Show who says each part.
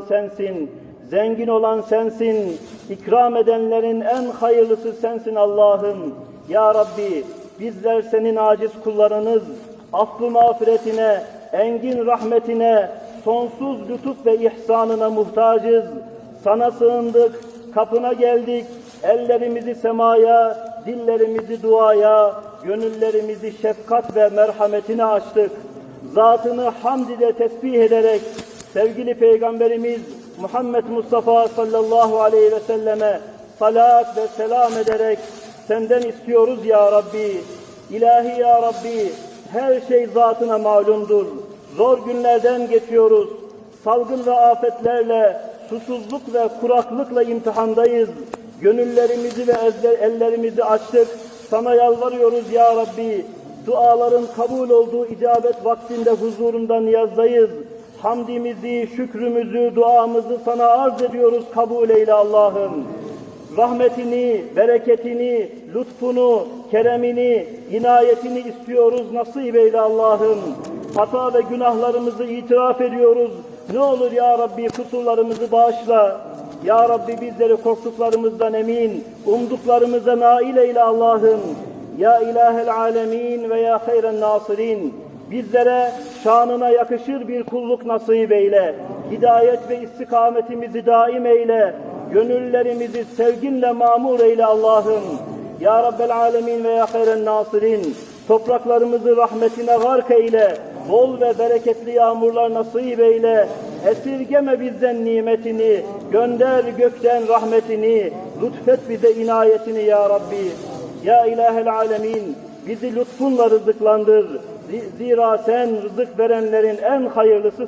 Speaker 1: sensin, zengin olan sensin, ikram edenlerin en hayırlısı sensin Allah'ım. Ya Rabbi bizler senin aciz kullarınız, affı mağfiretine, engin rahmetine, sonsuz lütuf ve ihsanına muhtacız. Sana sığındık, kapına geldik, ellerimizi semaya, dillerimizi duaya, gönüllerimizi şefkat ve merhametine açtık. Zatını hamd ile tesbih ederek sevgili Peygamberimiz Muhammed Mustafa sallallahu aleyhi ve selleme salat ve selam ederek senden istiyoruz ya Rabbi. İlahi ya Rabbi her şey zatına malumdur. Zor günlerden geçiyoruz. Salgın ve afetlerle, susuzluk ve kuraklıkla imtihandayız. Gönüllerimizi ve ellerimizi açtık. Sana yalvarıyoruz ya Rabbi. Duaların kabul olduğu icabet vaktinde huzurunda niyazdayız. Hamdimizi, şükrümüzü, duamızı sana arz ediyoruz kabul eyle Allah'ım. Rahmetini, bereketini, lütfunu, keremini, inayetini istiyoruz nasip eyle Allah'ım. Hata ve günahlarımızı itiraf ediyoruz. Ne olur ya Rabbi kusurlarımızı bağışla. Ya Rabbi bizleri korktuklarımızdan emin, umduklarımıza nail eyle Allah'ım. Ya ilahel alemin ve ya hayren nasirin. Bizlere şanına yakışır bir kulluk nasip eyle. Hidayet ve istikametimizi daim eyle. Gönüllerimizi sevginle mamur eyle Allah'ım. Ya Rabbel alemin ve ya hayren nasirin. Topraklarımızı rahmetine gark eyle. Bol ve bereketli yağmurlar nasip eyle. Esirgeme bizden nimetini. Gönder gökten rahmetini. Lütfet bize inayetini ya Rabbi. Ya ilahel alemin bizi lütfunla rızıklandır. Zira sen rızık verenlerin en hayırlısı